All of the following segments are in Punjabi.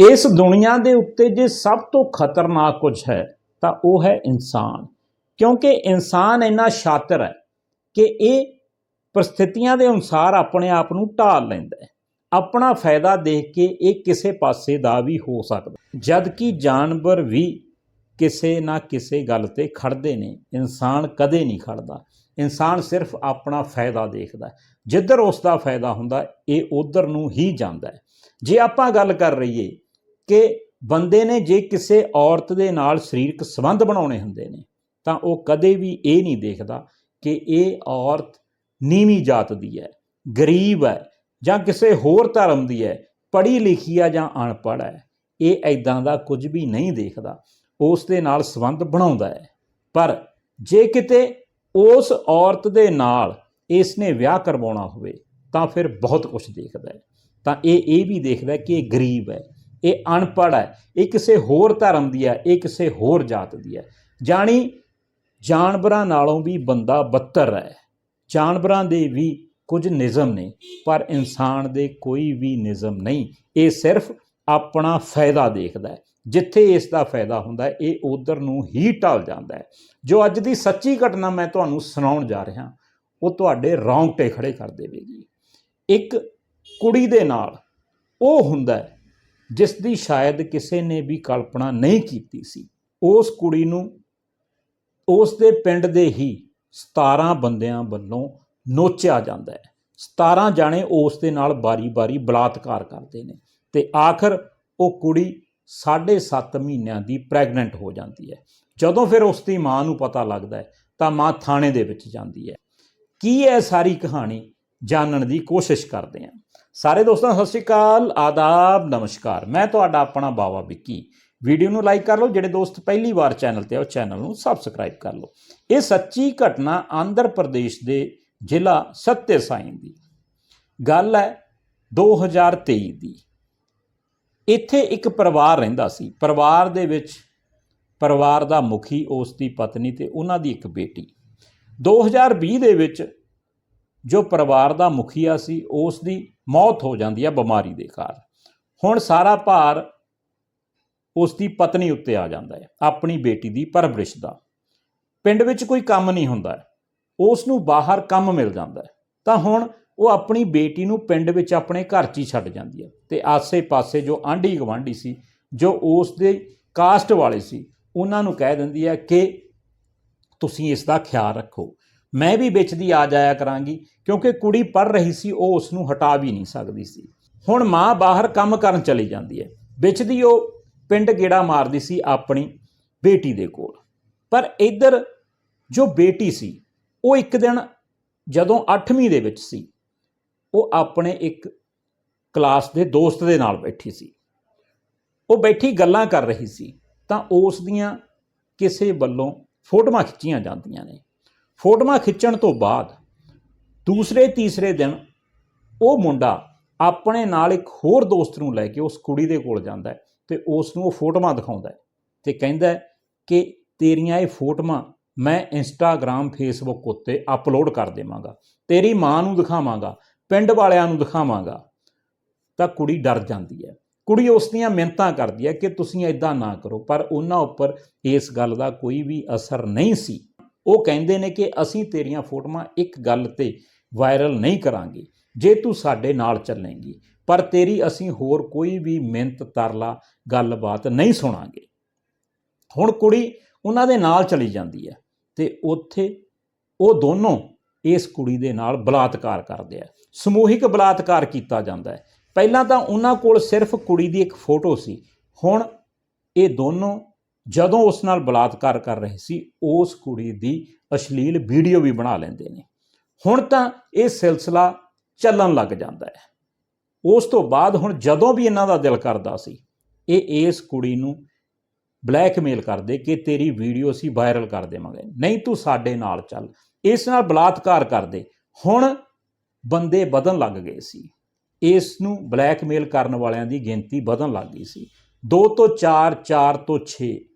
ਇਸ ਦੁਨੀਆ ਦੇ ਉੱਤੇ ਜੇ ਸਭ ਤੋਂ ਖਤਰਨਾਕ ਕੁਝ ਹੈ, ਤਾਂ ਉਹ ਹੈ ਇਨਸਾਨ। ਕਿਉਂਕਿ ਇਨਸਾਨ ਇੰਨਾ ਸ਼ਾਤਰ ਹੈ ਕਿ ਇਹ ਪ੍ਰਸਥਿਤੀਆਂ ਦੇ ਅਨੁਸਾਰ ਆਪਣੇ ਆਪ ਨੂੰ ਢਾਲ ਲੈਂਦਾ ਹੈ। ਆਪਣਾ ਫਾਇਦਾ ਦੇਖ ਕੇ ਇਹ ਕਿਸੇ ਪਾਸੇ ਦਾ ਵੀ ਹੋ ਸਕਦਾ ਜਦ ਕਿ ਜਾਨਵਰ ਵੀ ਕਿਸੇ ਨਾ ਕਿਸੇ ਗੱਲ ਤੇ ਖੜਦੇ ਨੇ, ਇਨਸਾਨ ਕਦੇ ਨਹੀਂ ਖੜਦਾ। ਇਨਸਾਨ ਸਿਰਫ ਆਪਣਾ ਫਾਇਦਾ ਦੇਖਦਾ ਜਿੱਧਰ ਉਸ ਦਾ ਫਾਇਦਾ ਹੁੰਦਾ, ਇਹ ਉਧਰ ਨੂੰ ਹੀ ਜਾਂਦਾ ਜੇ ਆਪਾਂ ਗੱਲ ਕਰ ਰਹੀਏ ਕਿ ਬੰਦੇ ਨੇ ਜੇ ਕਿਸੇ ਔਰਤ ਦੇ ਨਾਲ ਸਰੀਰਕ ਸੰਬੰਧ ਬਣਾਉਣੇ ਹੁੰਦੇ ਨੇ, ਤਾਂ ਉਹ ਕਦੇ ਵੀ ਇਹ ਨਹੀਂ ਦੇਖਦਾ ਕਿ ਇਹ ਔਰਤ ਨੀਵੀਂ ਜਾਤ ਦੀ ਹੈ, ਗਰੀਬ ਹੈ ਜਾਂ ਕਿਸੇ ਹੋਰ ਧਰਮ ਦੀ ਹੈ, ਪੜ੍ਹੀ ਲਿਖੀ ਆ ਜਾਂ ਅਨਪੜ੍ਹ ਹੈ। ਇਹ ਐਦਾਂ ਦਾ ਕੁਝ ਵੀ ਨਹੀਂ ਦੇਖਦਾ। ਉਸ ਦੇ ਨਾਲ ਸੰਬੰਧ ਬਣਾਉਂਦਾ ਹੈ। ਪਰ ਜੇ ਕਿਤੇ ਉਸ ਔਰਤ ਦੇ ਨਾਲ ਇਸ ਨੇ ਵਿਆਹ ਕਰਵਾਉਣਾ ਹੋਵੇ, ਤਾਂ ਫਿਰ ਬਹੁਤ ਕੁਝ ਦੇਖਦਾ ਹੈ। ਤਾਂ ਇਹ ਇਹ ਵੀ ਦੇਖਦਾ ਕਿ ਇਹ ਗਰੀਬ ਹੈ। ਇਹ ਅਨਪੜ੍ਹ ਹੈ, ਇਹ ਕਿਸੇ ਹੋਰ ਧਰਮ ਦੀ ਹੈ, ਇਹ ਕਿਸੇ ਹੋਰ ਜਾਤ ਦੀ ਹੈ। ਜਾਣੀ ਜਾਨਵਰਾਂ ਨਾਲੋਂ ਵੀ ਬੰਦਾ ਬੱਤਰ ਹੈ। ਜਾਨਵਰਾਂ ਦੇ ਵੀ ਕੁਝ ਨਿਯਮ ਨੇ, ਪਰ ਇਨਸਾਨ ਦੇ ਕੋਈ ਵੀ ਨਿਯਮ ਨਹੀਂ। ਇਹ ਸਿਰਫ ਆਪਣਾ ਫਾਇਦਾ ਦੇਖਦਾ ਹੈ। ਜਿੱਥੇ ਇਸ ਦਾ ਫਾਇਦਾ ਹੁੰਦਾ ਹੈ, ਇਹ ਉਧਰ ਨੂੰ ਹੀ ਟਲ ਜਾਂਦਾ ਹੈ। ਜੋ ਅੱਜ ਦੀ ਸੱਚੀ ਘਟਨਾ ਮੈਂ ਤੁਹਾਨੂੰ ਸੁਣਾਉਣ ਜਾ ਰਿਹਾ, ਉਹ ਤੁਹਾਡੇ ਰੌਂਗਟੇ ਖੜੇ ਕਰ ਦੇਵੇਗੀ। ਇੱਕ ਕੁੜੀ ਦੇ ਨਾਲ ਉਹ ਹੁੰਦਾ ਹੈ ਜਿਸ ਦੀ ਸ਼ਾਇਦ ਕਿਸੇ ਨੇ ਵੀ ਕਲਪਨਾ ਨਹੀਂ ਕੀਤੀ ਸੀ। ਉਸ ਕੁੜੀ ਨੂੰ ਉਸ ਦੇ ਪਿੰਡ ਦੇ ਹੀ 17 ਬੰਦਿਆਂ ਵੱਲੋਂ ਨੋਚਿਆ ਜਾਂਦਾ ਹੈ। 17 ਜਾਣੇ ਉਸ ਦੇ ਨਾਲ ਬਾਰੀ-ਬਾਰੀ ਬਲਾਤਕਾਰ ਕਰਦੇ ਨੇ ਤੇ ਆਖਰ ਉਹ ਕੁੜੀ 7.5 ਮਹੀਨਿਆਂ ਦੀ ਪ੍ਰੈਗਨੈਂਟ ਹੋ ਜਾਂਦੀ ਹੈ। ਜਦੋਂ ਫਿਰ ਉਸ ਦੀ ਮਾਂ ਨੂੰ ਪਤਾ ਲੱਗਦਾ ਹੈ, ਤਾਂ ਮਾਂ ਥਾਣੇ ਦੇ ਵਿੱਚ ਜਾਂਦੀ ਹੈ। ਕੀ ਹੈ ਸਾਰੀ ਕਹਾਣੀ ਜਾਣਨ ਦੀ ਕੋਸ਼ਿਸ਼ ਕਰਦੇ ਹਾਂ? ਸਾਰੇ ਦੋਸਤਾਂ, ਸਤਿ ਸ਼੍ਰੀ ਅਕਾਲ, ਆਦਾਬ, ਨਮਸਕਾਰ। ਮੈਂ ਤੁਹਾਡਾ ਆਪਣਾ ਬਾਵਾ ਵਿੱਕੀ। ਵੀਡੀਓ ਨੂੰ ਲਾਈਕ ਕਰ ਲਓ, ਜਿਹੜੇ ਦੋਸਤ ਪਹਿਲੀ ਵਾਰ ਚੈਨਲ ਤੇ ਆ, ਉਹ ਚੈਨਲ ਨੂੰ ਸਬਸਕ੍ਰਾਈਬ ਕਰ ਲਓ। ਇਹ ਸੱਚੀ ਘਟਨਾ ਆਂਧਰ ਪ੍ਰਦੇਸ਼ ਦੇ ਜ਼ਿਲ੍ਹਾ ਸੱਤੇ ਸਾਈਂ ਦੀ। ਗੱਲ ਹੈ 2023 ਦੀ। ਇੱਥੇ ਇੱਕ ਪਰਿਵਾਰ ਰਹਿੰਦਾ ਸੀ। ਪਰਿਵਾਰ ਦੇ ਵਿੱਚ ਪਰਿਵਾਰ ਦਾ ਮੁਖੀ, ਉਸ ਦੀ ਪਤਨੀ ਤੇ ਉਹਨਾਂ ਦੀ ਇੱਕ ਬੇਟੀ। 2020 ਦੇ ਵਿੱਚ ਜੋ ਪਰਿਵਾਰ ਦਾ ਮੁਖੀਆ ਸੀ ਉਸ ਦੀ ਮੌਤ ਹੋ ਜਾਂਦੀ ਹੈ ਬਿਮਾਰੀ ਦੇ ਕਾਰਨ। ਹੁਣ ਸਾਰਾ ਭਾਰ ਉਸ ਦੀ ਪਤਨੀ ਉੱਤੇ ਆ ਜਾਂਦਾ ਹੈ, ਆਪਣੀ ਬੇਟੀ ਦੀ ਪਰਵਰਿਸ਼ ਦਾ। ਪਿੰਡ ਵਿੱਚ ਕੋਈ ਕੰਮ ਨਹੀਂ ਹੁੰਦਾ ਉਸ ਨੂੰ ਬਾਹਰ ਕੰਮ ਮਿਲ ਜਾਂਦਾ ਹੈ। ਤਾਂ ਹੁਣ ਉਹ ਆਪਣੀ ਬੇਟੀ ਨੂੰ ਪਿੰਡ ਵਿੱਚ ਆਪਣੇ ਘਰ 'ਚ ਹੀ ਛੱਡ ਜਾਂਦੀ ਹੈ ਤੇ ਆਸੇ-ਪਾਸੇ ਜੋ ਆਂਢੀ ਗਵਾਂਢੀ ਸੀ, ਜੋ ਉਸ ਦੇ ਕਾਸਟ ਵਾਲੇ ਸੀ, ਉਹਨਾਂ ਨੂੰ ਕਹਿ ਦਿੰਦੀ ਹੈ ਕਿ ਤੁਸੀਂ ਇਸ ਦਾ ਖਿਆਲ ਰੱਖੋ। ਮੈਂ ਵੀ ਵਿੱਚ ਦੀ ਆ ਜਾਇਆ ਕਰਾਂਗੀ, ਕਿਉਂਕਿ ਕੁੜੀ ਪੜ ਰਹੀ ਸੀ, ਉਹ ਉਸ ਨੂੰ ਹਟਾ ਵੀ ਨਹੀਂ ਸਕਦੀ ਸੀ। ਹੁਣ ਮਾਂ ਬਾਹਰ ਕੰਮ ਕਰਨ ਚਲੀ ਜਾਂਦੀ ਹੈ। ਵਿੱਚ ਦੀ ਉਹ ਪਿੰਡ ਗੇੜਾ ਮਾਰਦੀ ਸੀ ਆਪਣੀ ਬੇਟੀ ਦੇ ਕੋਲ। ਪਰ ਇੱਧਰ ਜੋ ਬੇਟੀ ਸੀ, ਉਹ ਇੱਕ ਦਿਨ ਜਦੋਂ 8ਵੀਂ ਦੇ ਵਿੱਚ ਸੀ, ਉਹ ਆਪਣੇ ਇੱਕ ਕਲਾਸ ਦੇ ਦੋਸਤ ਦੇ ਨਾਲ ਬੈਠੀ ਸੀ। ਉਹ ਬੈਠੀ ਗੱਲਾਂ ਕਰ ਰਹੀ ਸੀ, ਤਾਂ ਉਸ ਦੀਆਂ ਕਿਸੇ ਵੱਲੋਂ ਫੋਟੋਆਂ ਖਿੱਚੀਆਂ ਜਾਂਦੀਆਂ ਨੇ। ਫੋਟੋਆਂ ਖਿੱਚਣ ਤੋਂ ਬਾਅਦ ਦੂਸਰੇ, ਤੀਸਰੇ ਦਿਨ ਉਹ ਮੁੰਡਾ ਆਪਣੇ ਨਾਲ ਇੱਕ ਹੋਰ ਦੋਸਤ ਨੂੰ ਲੈ ਕੇ ਉਸ ਕੁੜੀ ਦੇ ਕੋਲ ਜਾਂਦਾ ਹੈ ਤੇ ਉਸ ਨੂੰ ਉਹ ਫੋਟੋਆਂ ਦਿਖਾਉਂਦਾ ਹੈ ਤੇ ਕਹਿੰਦਾ ਕਿ ਤੇਰੀਆਂ ਇਹ ਫੋਟੋਆਂ ਮੈਂ ਇੰਸਟਾਗ੍ਰam ਫੇਸਬੁੱਕ ਉੱਤੇ ਅਪਲੋਡ ਕਰ ਦੇਵਾਂਗਾ। ਤੇਰੀ ਮਾਂ ਨੂੰ ਦਿਖਾਵਾਂਗਾ, ਪਿੰਡ ਵਾਲਿਆਂ ਨੂੰ ਦਿਖਾਵਾਂਗਾ। ਤਾਂ ਕੁੜੀ ਡਰ ਜਾਂਦੀ ਹੈ। ਕੁੜੀ ਉਸ ਦੀਆਂ ਮਿਹਨਤਾਂ ਕਰਦੀ ਹੈ ਕਿ ਤੁਸੀਂ ਐਦਾਂ ਨਾ ਕਰੋ, ਪਰ ਉਹਨਾਂ ਉੱਪਰ ਇਸ ਗੱਲ ਦਾ ਕੋਈ ਵੀ ਅਸਰ ਨਹੀਂ ਸੀ। ਉਹ ਕਹਿੰਦੇ ਨੇ ਕਿ ਅਸੀਂ ਤੇਰੀਆਂ ਫੋਟੋਆਂ ਇੱਕ ਗੱਲ ਤੇ ਵਾਇਰਲ ਨਹੀਂ ਕਰਾਂਗੇ, ਜੇ ਤੂੰ ਸਾਡੇ ਨਾਲ ਚੱਲੇਂਗੀ, ਪਰ ਤੇਰੀ ਅਸੀਂ ਹੋਰ ਕੋਈ ਵੀ ਮਿਹਨਤ ਤਰਲਾ ਗੱਲਬਾਤ ਨਹੀਂ ਸੁਣਾਂਗੇ। ਹੁਣ ਕੁੜੀ ਉਹਨਾਂ ਦੇ ਨਾਲ ਚਲੀ ਜਾਂਦੀ ਹੈ ਤੇ ਉੱਥੇ ਉਹ ਦੋਨੋਂ ਇਸ ਕੁੜੀ ਦੇ ਨਾਲ ਬਲਾਤਕਾਰ ਕਰਦੇ ਆ। ਸਮੂਹਿਕ ਬਲਾਤਕਾਰ ਕੀਤਾ ਜਾਂਦਾ ਹੈ। ਪਹਿਲਾਂ ਤਾਂ ਉਹਨਾਂ ਕੋਲ ਸਿਰਫ ਕੁੜੀ ਦੀ ਇੱਕ ਫੋਟੋ ਸੀ। ਹੁਣ ਇਹ ਦੋਨੋਂ ਜਦੋਂ ਉਸ ਨਾਲ ਬਲਾਤਕਾਰ ਕਰ ਰਹੇ ਸੀ, ਉਸ ਕੁੜੀ ਦੀ ਅਸ਼ਲੀਲ ਵੀਡੀਓ ਵੀ ਬਣਾ ਲੈਂਦੇ ਨੇ। ਹੁਣ ਤਾਂ ਇਹ ਸਿਲਸਿਲਾ ਚੱਲਣ ਲੱਗ ਜਾਂਦਾ ਹੈ। ਉਸ ਤੋਂ ਬਾਅਦ ਹੁਣ ਜਦੋਂ ਵੀ ਇਹਨਾਂ ਦਾ ਦਿਲ ਕਰਦਾ ਸੀ, ਇਹ ਇਸ ਕੁੜੀ ਨੂੰ ਬਲੈਕਮੇਲ ਕਰਦੇ ਕਿ ਤੇਰੀ ਵੀਡੀਓ ਅਸੀਂ ਵਾਇਰਲ ਕਰ ਦੇਵਾਂਗੇ। ਨਹੀਂ, ਤੂੰ ਸਾਡੇ ਨਾਲ ਚੱਲ। ਇਸ ਨਾਲ ਬਲਾਤਕਾਰ ਕਰਦੇ। ਹੁਣ ਬੰਦੇ ਵਧਣ ਲੱਗ ਗਏ ਸੀ। ਇਸ ਨੂੰ ਬਲੈਕਮੇਲ ਕਰਨ ਵਾਲਿਆਂ ਦੀ ਗਿਣਤੀ ਵਧਣ ਲੱਗ ਗਈ ਸੀ। 2 ਤੋਂ 4 4 ਤੋਂ 6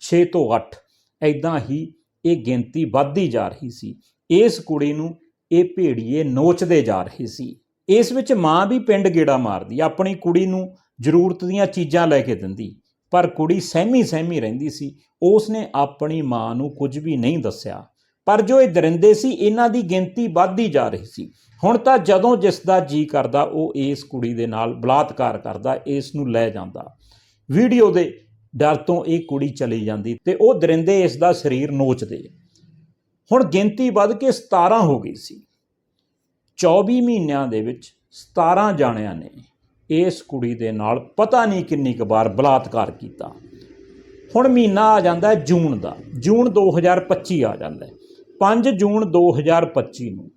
6 ਤੋਂ 8 ਐਦਾਂ ਹੀ ਇਹ ਗਿਣਤੀ ਵੱਧਦੀ ਜਾ ਰਹੀ ਸੀ। ਇਸ ਕੁੜੀ ਨੂੰ ਇਹ ਭੇੜੀਏ ਨੋਚਦੇ ਜਾ ਰਹੇ ਸੀ। ਇਸ ਵਿੱਚ ਮਾਂ ਵੀ ਪਿੰਡ ਗੇੜਾ ਮਾਰਦੀ, ਆਪਣੀ ਕੁੜੀ ਨੂੰ ਜ਼ਰੂਰਤ ਦੀਆਂ ਚੀਜ਼ਾਂ ਲੈ ਕੇ ਦਿੰਦੀ। ਪਰ ਕੁੜੀ ਸਹਿਮੀ ਸਹਿਮੀ ਰਹਿੰਦੀ ਸੀ। ਉਸ ਨੇ ਆਪਣੀ ਮਾਂ ਨੂੰ ਕੁਝ ਵੀ ਨਹੀਂ ਦੱਸਿਆ। ਪਰ ਜੋ ਇਹ ਦਰਿੰਦੇ ਸੀ, ਇਹਨਾਂ ਦੀ ਗਿਣਤੀ ਵੱਧਦੀ ਜਾ ਰਹੀ ਸੀ। ਹੁਣ ਤਾਂ ਜਦੋਂ ਜਿਸ ਦਾ ਜੀ ਕਰਦਾ, ਉਹ ਇਸ ਕੁੜੀ ਦੇ ਨਾਲ ਬਲਾਤਕਾਰ ਕਰਦਾ, ਇਸ ਨੂੰ ਲੈ ਜਾਂਦਾ। ਵੀਡੀਓ ਦੇ ਡਰ ਤੋਂ ਇਹ ਕੁੜੀ ਚਲੀ ਜਾਂਦੀ ਤੇ ਉਹ ਦਰਿੰਦੇ ਇਸ ਦਾ ਸਰੀਰ ਨੋਚਦੇ। ਹੁਣ ਗਿਣਤੀ ਵੱਧ ਕੇ 17 ਹੋ ਗਈ ਸੀ। 24 ਮਹੀਨਿਆਂ ਦੇ ਵਿੱਚ 17 ਜਾਣਿਆਂ ਨੇ ਇਸ ਕੁੜੀ ਦੇ ਨਾਲ ਪਤਾ ਨਹੀਂ ਕਿੰਨੀ ਕੁ ਵਾਰ ਬਲਾਤਕਾਰ ਕੀਤਾ। ਹੁਣ ਮਹੀਨਾ ਆ ਜਾਂਦਾ ਹੈ ਜੂਨ ਦਾ। ਜੂਨ 2025 ਆ ਜਾਂਦਾ ਹੈ। 5 ਜੂਨ 2025 ਨੂੰ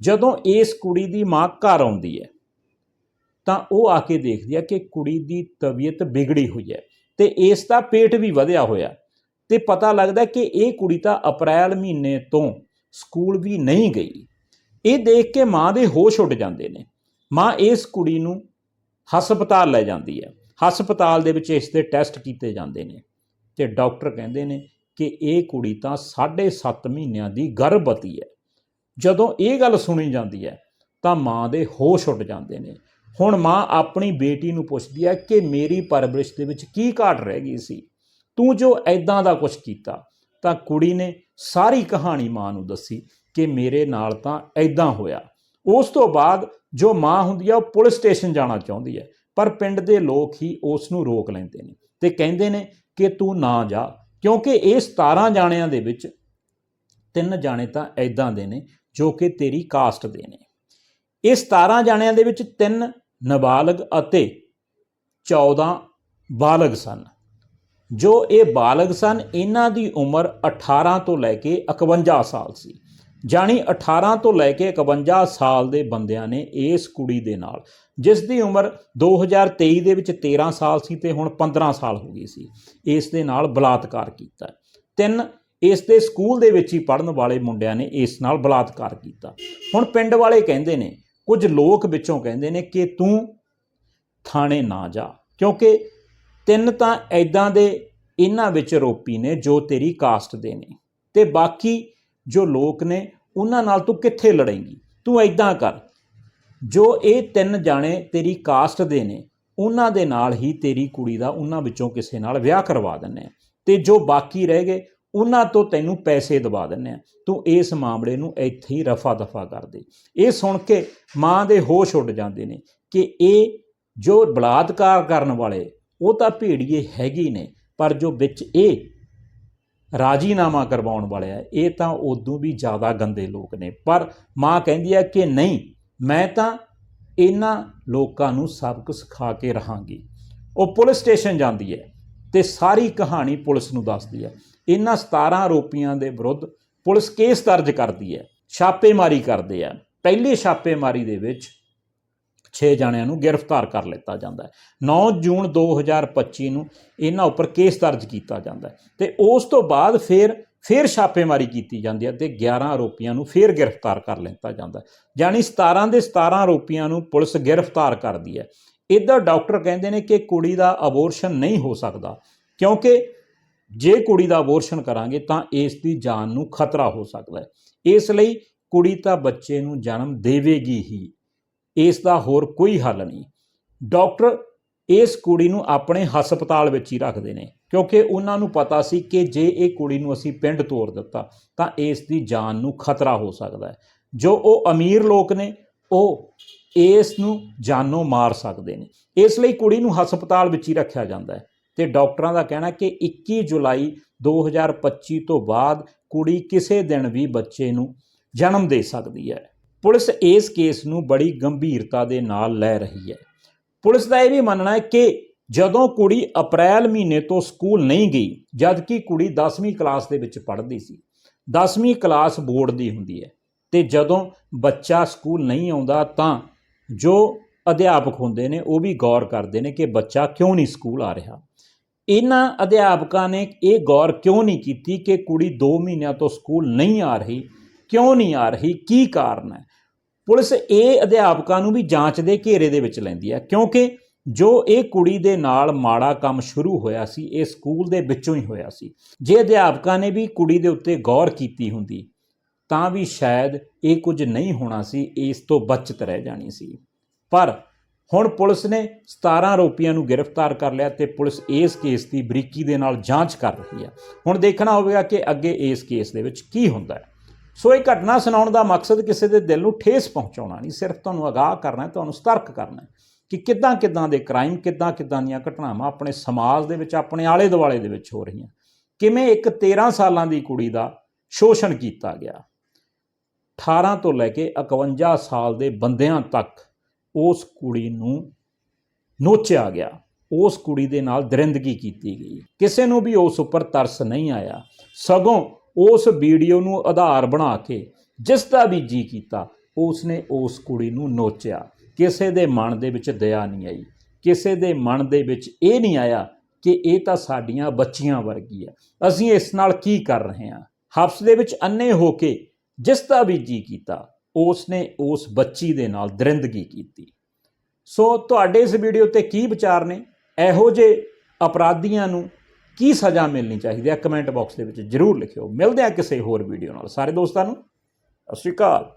ਜਦੋਂ ਇਸ ਕੁੜੀ ਦੀ ਮਾਂ ਘਰ ਆਉਂਦੀ ਹੈ ਤਾਂ ਉਹ ਆ ਕੇ ਦੇਖਦੀ ਹੈ ਕਿ ਕੁੜੀ ਦੀ ਤਬੀਅਤ ਵਿਗੜੀ ਹੋਈ ਹੈ। ਤੇ ਇਸ ਦਾ ਪੇਟ ਵੀ ਵਧਿਆ ਹੋਇਆ। ਤੇ ਪਤਾ ਲੱਗਦਾ ਕਿ ਇਹ ਕੁੜੀ ਤਾਂ ਅਪ੍ਰੈਲ ਮਹੀਨੇ ਤੋਂ ਸਕੂਲ ਵੀ ਨਹੀਂ ਗਈ। ਇਹ ਦੇਖ ਕੇ ਮਾਂ ਦੇ ਹੋਸ਼ ਉੱਡ ਜਾਂਦੇ ਨੇ। ਮਾਂ ਇਸ ਕੁੜੀ ਨੂੰ ਹਸਪਤਾਲ ਲੈ ਜਾਂਦੀ ਹੈ। ਹਸਪਤਾਲ ਦੇ ਵਿੱਚ ਇਸ ਦੇ ਟੈਸਟ ਕੀਤੇ ਜਾਂਦੇ ਨੇ। ਤੇ ਡਾਕਟਰ ਕਹਿੰਦੇ ਨੇ ਕਿ ਇਹ ਕੁੜੀ ਤਾਂ 7.5 ਮਹੀਨਿਆਂ ਦੀ ਗਰਭਵਤੀ ਹੈ। ਜਦੋਂ ਇਹ ਗੱਲ ਸੁਣੀ ਜਾਂਦੀ ਹੈ ਤਾਂ ਮਾਂ ਦੇ ਹੋਸ਼ ਉੱਡ ਜਾਂਦੇ ਨੇ। ਹੁਣ ਮਾਂ ਆਪਣੀ ਬੇਟੀ ਨੂੰ ਪੁੱਛਦੀ ਹੈ ਕਿ ਮੇਰੀ ਪਰਵਰਿਸ਼ ਦੇ ਵਿੱਚ ਕੀ ਘਾਟ ਰਹਿ ਗਈ ਸੀ? ਤੂੰ ਜੋ ਐਦਾਂ ਦਾ ਕੁਝ ਕੀਤਾ, ਤਾਂ ਕੁੜੀ ਨੇ ਸਾਰੀ ਕਹਾਣੀ ਮਾਂ ਨੂੰ ਦੱਸੀ ਕਿ ਮੇਰੇ ਨਾਲ ਤਾਂ ਐਦਾਂ ਹੋਇਆ। ਉਸ ਤੋਂ ਬਾਅਦ ਜੋ ਮਾਂ ਹੁੰਦੀ ਆ, ਉਹ ਪੁਲਿਸ ਸਟੇਸ਼ਨ ਜਾਣਾ ਚਾਹੁੰਦੀ ਹੈ ਪਰ ਪਿੰਡ ਦੇ ਲੋਕ ਹੀ ਉਸ ਨੂੰ ਰੋਕ ਲੈਂਦੇ ਨੇ ਤੇ ਕਹਿੰਦੇ ਨੇ ਕਿ ਤੂੰ ਨਾ ਜਾ, ਕਿਉਂਕਿ ਇਹ 17 ਜਾਣਿਆਂ ਦੇ ਵਿੱਚ ਤਿੰਨ ਜਾਣੇ ਤਾਂ ਐਦਾਂ ਦੇ ਨੇ ਜੋ ਕਿ ਤੇਰੀ ਕਾਸਟ ਦੇ ਨੇ। ਇਹ 17 ਜਾਣਿਆਂ ਦੇ ਵਿੱਚ ਤਿੰਨ ਨਾਬਾਲਗ ਅਤੇ 14 ਬਾਲਗ ਸਨ। ਜੋ ਇਹ ਬਾਲਗ ਸਨ, ਇਹਨਾਂ ਦੀ ਉਮਰ 18 ਤੋਂ ਲੈ ਕੇ 51 ਸਾਲ ਸੀ। ਜਾਣੀ 18 ਤੋਂ ਲੈ ਕੇ 51 ਸਾਲ ਦੇ ਬੰਦਿਆਂ ਨੇ ਇਸ ਕੁੜੀ ਦੇ ਨਾਲ, ਜਿਸ ਦੀ ਉਮਰ 2023 ਦੇ ਵਿੱਚ 13 ਸਾਲ ਸੀ ਤੇ ਹੁਣ 15 ਸਾਲ ਹੋ ਗਈ ਸੀ, ਇਸ ਦੇ ਨਾਲ ਬਲਾਤਕਾਰ ਕੀਤਾ। ਤਿੰਨ ਇਸ ਦੇ ਸਕੂਲ ਦੇ ਵਿੱਚ ਹੀ ਪੜਨ ਵਾਲੇ ਮੁੰਡਿਆਂ ਨੇ ਇਸ ਨਾਲ ਬਲਾਤਕਾਰ ਕੀਤਾ। ਹੁਣ ਪਿੰਡ ਵਾਲੇ ਕਹਿੰਦੇ ਨੇ ਕੁਝ ਲੋਕ ਵਿੱਚੋਂ ਕਹਿੰਦੇ ਨੇ ਕਿ ਤੂੰ ਥਾਣੇ ਨਾ ਜਾ, ਕਿਉਂਕਿ ਤਿੰਨ ਤਾਂ ਐਦਾਂ ਦੇ ਇਹਨਾਂ ਵਿੱਚ ਰੋਪੀ ਨੇ ਜੋ ਤੇਰੀ ਕਾਸਟ ਦੇ ਨੇ। ਤੇ ਬਾਕੀ ਜੋ ਲੋਕ ਨੇ, ਉਹਨਾਂ ਨਾਲ ਤੂੰ ਕਿੱਥੇ ਲੜੇਂਗੀ? ਤੂੰ ਐਦਾਂ ਕਰ, ਜੋ ਇਹ ਤਿੰਨ ਜਾਣੇ ਤੇਰੀ ਕਾਸਟ ਦੇ ਨੇ, ਉਹਨਾਂ ਦੇ ਨਾਲ ਹੀ ਤੇਰੀ ਕੁੜੀ ਦਾ ਉਹਨਾਂ ਵਿੱਚੋਂ ਕਿਸੇ ਨਾਲ ਵਿਆਹ ਕਰਵਾ ਦਿੰਨੇ ਆ। ਤੇ ਜੋ ਬਾਕੀ ਰਹਿ ਗਏ ਉਹਨਾਂ ਤੋਂ ਤੈਨੂੰ ਪੈਸੇ ਦਵਾ ਦਿੰਨੇ ਆ ਤੂੰ ਇਸ ਮਾਮਲੇ ਨੂੰ ਇੱਥੇ ਹੀ ਰਫਾ ਦਫਾ ਕਰ ਦੇ। ਇਹ ਸੁਣ ਕੇ ਮਾਂ ਦੇ ਹੋਸ਼ ਉੱਡ ਜਾਂਦੇ ਨੇ ਕਿ ਇਹ ਜੋ ਬਲਾਤਕਾਰ ਕਰਨ ਵਾਲੇ, ਉਹ ਤਾਂ ਭੇੜੀਏ ਹੈਗੀ ਨੇ, ਪਰ ਜੋ ਵਿੱਚ ਇਹ ਰਾਜੀਨਾਮਾ ਕਰਵਾਉਣ ਵਾਲੇ ਆ, ਇਹ ਤਾਂ ਉਦੋਂ ਵੀ ਜ਼ਿਆਦਾ ਗੰਦੇ ਲੋਕ ਨੇ। ਪਰ ਮਾਂ ਕਹਿੰਦੀ ਹੈ ਕਿ ਨਹੀਂ, ਮੈਂ ਤਾਂ ਇਹਨਾਂ ਲੋਕਾਂ ਨੂੰ ਸਬਕ ਸਿਖਾ ਕੇ ਰਹਾਂਗੀ। ਉਹ ਪੁਲਿਸ ਸਟੇਸ਼ਨ ਜਾਂਦੀ ਹੈ ਤੇ ਸਾਰੀ ਕਹਾਣੀ ਪੁਲਿਸ ਨੂੰ ਦੱਸਦੀ ਹੈ। ਇਹਨਾਂ 17 ਆਰੋਪੀਆਂ ਦੇ ਵਿਰੁੱਧ ਪੁਲਿਸ ਕੇਸ ਦਰਜ ਕਰਦੀ ਹੈ, ਛਾਪੇਮਾਰੀ ਕਰਦੇ ਆ। ਪਹਿਲੀ ਛਾਪੇਮਾਰੀ ਦੇ ਵਿੱਚ 6 ਜਣਿਆਂ ਨੂੰ ਗ੍ਰਿਫਤਾਰ ਕਰ ਲਿੱਤਾ ਜਾਂਦਾ ਹੈ। 9 ਜੂਨ 2025 ਨੂੰ ਇਹਨਾਂ ਉੱਪਰ ਕੇਸ ਦਰਜ ਕੀਤਾ ਜਾਂਦਾ ਹੈ ਤੇ ਉਸ ਤੋਂ ਬਾਅਦ ਫਿਰ ਫਿਰ ਛਾਪੇਮਾਰੀ ਕੀਤੀ ਜਾਂਦੀ ਹੈ ਤੇ 11 ਆਰੋਪੀਆਂ ਨੂੰ ਫਿਰ ਗ੍ਰਿਫਤਾਰ ਕਰ ਲਿੱਤਾ ਜਾਂਦਾ ਹੈ। ਯਾਨੀ 17 ਦੇ 17 ਆਰੋਪੀਆਂ ਨੂੰ ਪੁਲਿਸ ਗ੍ਰਿਫਤਾਰ ਕਰਦੀ ਹੈ। ਇੱਧਰ ਡਾਕਟਰ ਕਹਿੰਦੇ ਨੇ ਕਿ ਕੁੜੀ ਦਾ ਅਬੋਰਸ਼ਨ ਨਹੀਂ ਹੋ ਸਕਦਾ ਕਿਉਂਕਿ ਜੇ ਕੁੜੀ ਦਾ ਅਬੋਰਸ਼ਨ ਕਰਾਂਗੇ ਤਾਂ ਇਸ ਦੀ ਜਾਨ ਨੂੰ ਖਤਰਾ ਹੋ ਸਕਦਾ ਹੈ। ਇਸ ਲਈ ਕੁੜੀ ਤਾਂ ਬੱਚੇ ਨੂੰ ਜਨਮ ਦੇਵੇਗੀ ਹੀ। ਇਸ ਦਾ ਹੋਰ ਕੋਈ ਹੱਲ ਨਹੀਂ। ਡਾਕਟਰ ਇਸ ਕੁੜੀ ਨੂੰ ਆਪਣੇ ਹਸਪਤਾਲ ਵਿੱਚ ਹੀ ਰੱਖਦੇ ਨੇ, ਕਿਉਂਕਿ ਉਹਨਾਂ ਨੂੰ ਪਤਾ ਸੀ ਕਿ ਜੇ ਇਹ ਕੁੜੀ ਨੂੰ ਅਸੀਂ ਪਿੰਡ ਤੋਰ ਦਿੱਤਾ, ਤਾਂ ਇਸ ਦੀ ਜਾਨ ਨੂੰ ਖਤਰਾ ਹੋ ਸਕਦਾ ਹੈ। ਜੋ ਉਹ ਅਮੀਰ ਲੋਕ ਨੇ, ਉਹ ਇਸ ਨੂੰ ਜਾਨੋਂ ਮਾਰ ਸਕਦੇ ਨੇ। ਇਸ ਲਈ ਕੁੜੀ ਨੂੰ ਹਸਪਤਾਲ ਵਿੱਚ ਹੀ ਰੱਖਿਆ ਜਾਂਦਾ ਹੈ। ਤੇ ਡਾਕਟਰਾਂ ਦਾ ਕਹਿਣਾ ਕਿ 21 ਜੁਲਾਈ 2025 ਤੋਂ ਬਾਅਦ ਕੁੜੀ ਕਿਸੇ ਦਿਨ ਵੀ ਬੱਚੇ ਨੂੰ ਜਨਮ ਦੇ ਸਕਦੀ ਹੈ। ਪੁਲਿਸ ਇਸ ਕੇਸ ਨੂੰ ਬੜੀ ਗੰਭੀਰਤਾ ਦੇ ਨਾਲ ਲੈ ਰਹੀ ਹੈ। ਪੁਲਿਸ ਦਾ ਇਹ ਵੀ ਮੰਨਣਾ ਹੈ ਕਿ ਜਦੋਂ ਕੁੜੀ ਅਪ੍ਰੈਲ ਮਹੀਨੇ ਤੋਂ ਸਕੂਲ ਨਹੀਂ ਗਈ, ਜਦਕਿ ਕੁੜੀ 10ਵੀਂ ਕਲਾਸ ਦੇ ਵਿੱਚ ਪੜ੍ਹਦੀ ਸੀ 10ਵੀਂ ਕਲਾਸ ਬੋਰਡ ਦੀ ਹੁੰਦੀ ਹੈ ਤੇ ਜਦੋਂ ਬੱਚਾ ਸਕੂਲ ਨਹੀਂ ਆਉਂਦਾ ਤਾਂ ਜੋ ਅਧਿਆਪਕ ਹੁੰਦੇ ਨੇ ਉਹ ਵੀ ਗੌਰ ਕਰਦੇ ਨੇ ਕਿ ਬੱਚਾ ਕਿਉਂ ਨਹੀਂ ਸਕੂਲ ਆ ਰਿਹਾ। ਇਹਨਾਂ ਅਧਿਆਪਕਾਂ ਨੇ ਇਹ ਗੌਰ ਕਿਉਂ ਨਹੀਂ ਕੀਤੀ ਕਿ ਕੁੜੀ 2 ਮਹੀਨਿਆਂ ਤੋਂ ਸਕੂਲ ਨਹੀਂ ਆ ਰਹੀ? ਕਿਉਂ ਨਹੀਂ ਆ ਰਹੀ? ਕੀ ਕਾਰਨ ਹੈ? ਪੁਲਿਸ ਇਹ ਅਧਿਆਪਕਾਂ ਨੂੰ ਵੀ ਜਾਂਚ ਦੇ ਘੇਰੇ ਦੇ ਵਿੱਚ ਲੈਂਦੀ ਹੈ, ਕਿਉਂਕਿ ਜੋ ਇਹ ਕੁੜੀ ਦੇ ਨਾਲ ਮਾੜਾ ਕੰਮ ਸ਼ੁਰੂ ਹੋਇਆ ਸੀ, ਇਹ ਸਕੂਲ ਦੇ ਵਿੱਚੋਂ ਹੀ ਹੋਇਆ ਸੀ। ਜੇ ਅਧਿਆਪਕਾਂ ਨੇ ਵੀ ਕੁੜੀ ਦੇ ਉੱਤੇ ਗੌਰ ਕੀਤੀ ਹੁੰਦੀ, ਤਾਂ ਵੀ ਸ਼ਾਇਦ ਇਹ ਕੁਝ ਨਹੀਂ ਹੋਣਾ ਸੀ, ਇਸ ਤੋਂ ਬਚਤ ਰਹਿ ਜਾਣੀ ਸੀ। ਪਰ ਹੁਣ ਪੁਲਿਸ ਨੇ 17 ਆਰੋਪੀਆਂ ਨੂੰ ਗ੍ਰਿਫਤਾਰ ਕਰ ਲਿਆ ਤੇ ਪੁਲਿਸ ਇਸ ਕੇਸ ਦੀ ਬਰੀਕੀ ਦੇ ਨਾਲ ਜਾਂਚ ਕਰ ਰਹੀ ਹੈ। ਹੁਣ ਦੇਖਣਾ ਹੋਵੇਗਾ ਕਿ ਅੱਗੇ ਇਸ ਕੇਸ ਦੇ ਵਿੱਚ ਕੀ ਹੁੰਦਾ ਹੈ। ਸੋ ਇਹ ਘਟਨਾ ਸੁਣਾਉਣ ਦਾ ਮਕਸਦ ਕਿਸੇ ਦੇ ਦਿਲ ਨੂੰ ਠੇਸ ਪਹੁੰਚਾਉਣਾ ਨਹੀਂ, ਸਿਰਫ ਤੁਹਾਨੂੰ ਅਗਾਹ ਕਰਨਾ ਤੁਹਾਨੂੰ ਸਤਰਕ ਕਰਨਾ ਕਿ ਕਿੱਦਾਂ ਕਿੱਦਾਂ ਦੇ ਕ੍ਰਾਈਮ ਕਿੱਦਾਂ ਕਿੱਦਾਂ ਦੀਆਂ ਘਟਨਾਵਾਂ ਆਪਣੇ ਸਮਾਜ ਦੇ ਵਿੱਚ, ਆਪਣੇ ਆਲੇ ਦੁਆਲੇ ਦੇ ਵਿੱਚ ਹੋ ਰਹੀਆਂ। ਕਿਵੇਂ ਇੱਕ 13 ਸਾਲਾਂ ਦੀ ਕੁੜੀ ਦਾ ਸ਼ੋਸ਼ਣ ਕੀਤਾ ਗਿਆ। 18 ਤੋਂ ਲੈ ਕੇ 51 ਸਾਲ ਦੇ ਬੰਦਿਆਂ ਤੱਕ ਉਸ ਕੁੜੀ ਨੂੰ ਨੋਚਿਆ ਗਿਆ। ਉਸ ਕੁੜੀ ਦੇ ਨਾਲ ਦਰਿੰਦਗੀ ਕੀਤੀ ਗਈ। ਕਿਸੇ ਨੂੰ ਵੀ ਉਸ ਉੱਪਰ ਤਰਸ ਨਹੀਂ ਆਇਆ। ਸਗੋਂ ਉਸ ਵੀਡੀਓ ਨੂੰ ਆਧਾਰ ਬਣਾ ਕੇ ਜਿਸ ਦਾ ਵੀ ਜੀ ਕੀਤਾ ਉਸ ਨੇ ਉਸ ਕੁੜੀ ਨੂੰ ਨੋਚਿਆ। ਕਿਸੇ ਦੇ ਮਨ ਦੇ ਵਿੱਚ ਦਇਆ ਨਹੀਂ ਆਈ। ਕਿਸੇ ਦੇ ਮਨ ਦੇ ਵਿੱਚ ਇਹ ਨਹੀਂ ਆਇਆ ਕਿ ਇਹ ਤਾਂ ਸਾਡੀਆਂ ਬੱਚੀਆਂ ਵਰਗੀ ਆ ਅਸੀਂ ਇਸ ਨਾਲ ਕੀ ਕਰ ਰਹੇ ਹਾਂ? ਹਫਸ ਦੇ ਵਿੱਚ ਅੰਨੇ ਹੋ ਕੇ ਜਿਸ ਦਾ ਵੀ ਜੀ ਕੀਤਾ ਉਸ ਨੇ ਉਸ ਬੱਚੀ ਦੇ ਨਾਲ ਦਰਿੰਦਗੀ ਕੀਤੀ। ਸੋ ਤੁਹਾਡੇ ਇਸ ਵੀਡੀਓ ਤੇ ਕੀ ਵਿਚਾਰ ਨੇ? ਇਹੋ ਜਿਹੇ ਅਪਰਾਧੀਆਂ ਨੂੰ ਕੀ ਸਜ਼ਾ ਮਿਲਣੀ ਚਾਹੀਦੀ ਹੈ? ਕਮੈਂਟ ਬਾਕਸ ਦੇ ਵਿੱਚ ਜਰੂਰ ਲਿਖਿਓ। ਮਿਲਦੇ ਹਾਂ ਕਿਸੇ ਹੋਰ ਵੀਡੀਓ ਨਾਲ। ਸਾਰੇ ਦੋਸਤਾਂ ਨੂੰ, ਸਤਿ ਸ਼੍ਰੀ ਅਕਾਲ।